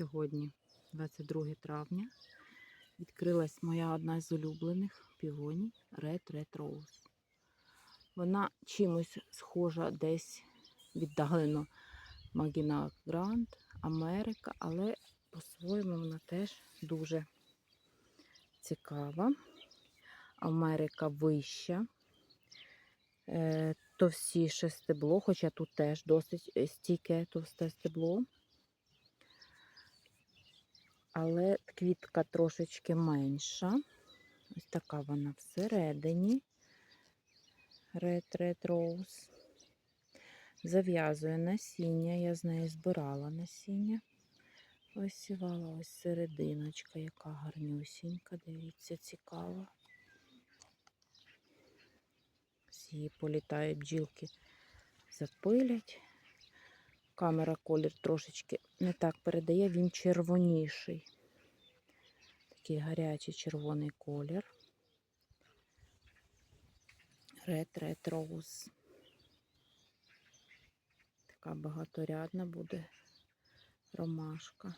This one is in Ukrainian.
Сьогодні, 22 травня, відкрилась моя одна з улюблених півоній Red Red Rose. Вона чимось схожа десь віддалено Магіна Гранд, Америка, але по-своєму вона теж дуже цікава. Америка вища, е, товстіше стебло, хоча тут теж досить е, стійке товсте стебло. Але квітка трошечки менша. Ось така вона всередині. Red Red Rose. Зав'язує насіння. Я з неї збирала насіння. Ось сівала ось серединочка, яка гарнюсінька. Дивіться, цікава. З її політають бджілки, запилять. Камера колір трошечки не так передає, він червоніший. Такий гарячий червоний колір. Red Red Rose. Така багаторядна буде ромашка.